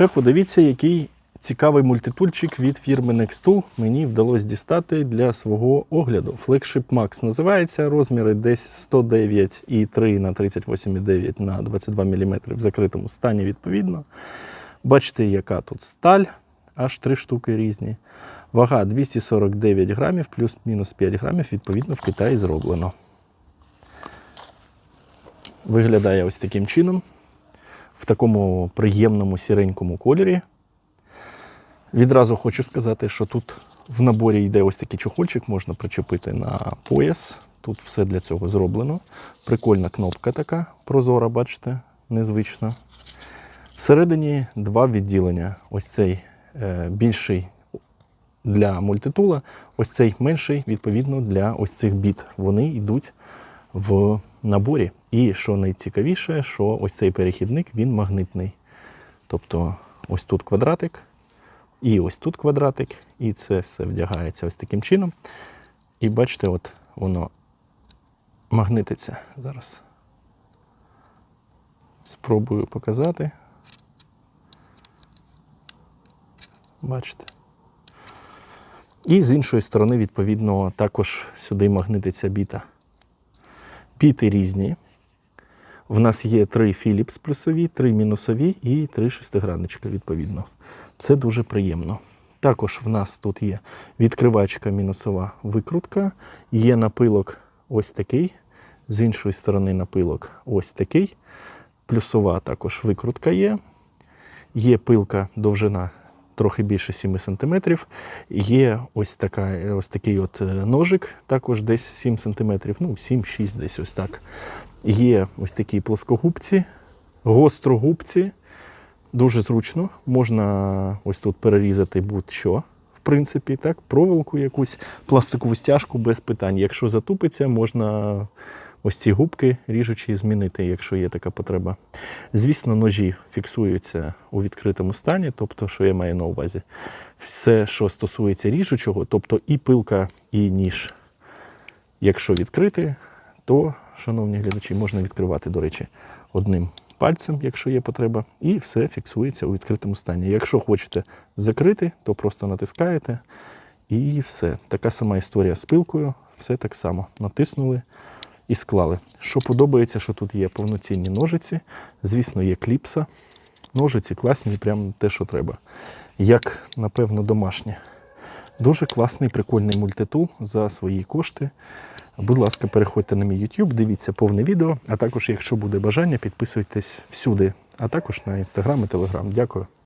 ще подивіться, який цікавий мультитульчик від фірми Nextool мені вдалося дістати для свого огляду. Flagship Max називається. Розміри десь 109,3 на 38,9 на 22 мм в закритому стані відповідно. Бачите, яка тут сталь, аж три штуки різні. Вага 249 грамів, плюс-мінус 5 грамів, відповідно, в Китаї зроблено. Виглядає ось таким чином, в такому приємному сіренькому кольорі. Відразу хочу сказати, що тут в наборі йде ось такий чохольчик, можна причепити на пояс. Тут все для цього зроблено. Прикольна кнопка така, прозора, бачите, незвична. Всередині два відділення. Ось цей е, більший для мультитула, ось цей менший, відповідно, для ось цих біт. Вони йдуть в наборі. І що найцікавіше, що ось цей перехідник він магнитний. Тобто ось тут квадратик, і ось тут квадратик, і це все вдягається ось таким чином. І бачите, от воно магнититься зараз. Спробую показати. Бачите. І з іншої сторони, відповідно, також сюди магнититься біта. Біти різні. В нас є три Philips плюсові, три мінусові і три шестигранничка, відповідно. Це дуже приємно. Також в нас тут є відкривачка мінусова викрутка, є напилок ось такий, з іншої сторони напилок ось такий. Плюсова також викрутка є. Є пилка довжина трохи більше 7 см. Є ось, така, ось такий от е, ножик, також десь 7 см, ну 7-6 десь ось так. Є ось такі плоскогубці, гострогубці. Дуже зручно. Можна ось тут перерізати будь-що, в принципі, так, проволоку якусь, пластикову стяжку без питань. Якщо затупиться, можна ось ці губки ріжучі змінити, якщо є така потреба. Звісно, ножі фіксуються у відкритому стані, тобто, що я маю на увазі, все, що стосується ріжучого, тобто і пилка, і ніж. Якщо відкрити, то, шановні глядачі, можна відкривати, до речі, одним пальцем, якщо є потреба, і все фіксується у відкритому стані. Якщо хочете закрити, то просто натискаєте і все. Така сама історія з пилкою, все так само. Натиснули і склали. Що подобається, що тут є повноцінні ножиці, звісно, є кліпса. Ножиці класні, прям те, що треба. Як, напевно, домашнє. Дуже класний, прикольний мультитул за свої кошти. Будь ласка, переходьте на мій YouTube, дивіться повне відео, а також, якщо буде бажання, підписуйтесь всюди, а також на Instagram і Telegram. Дякую.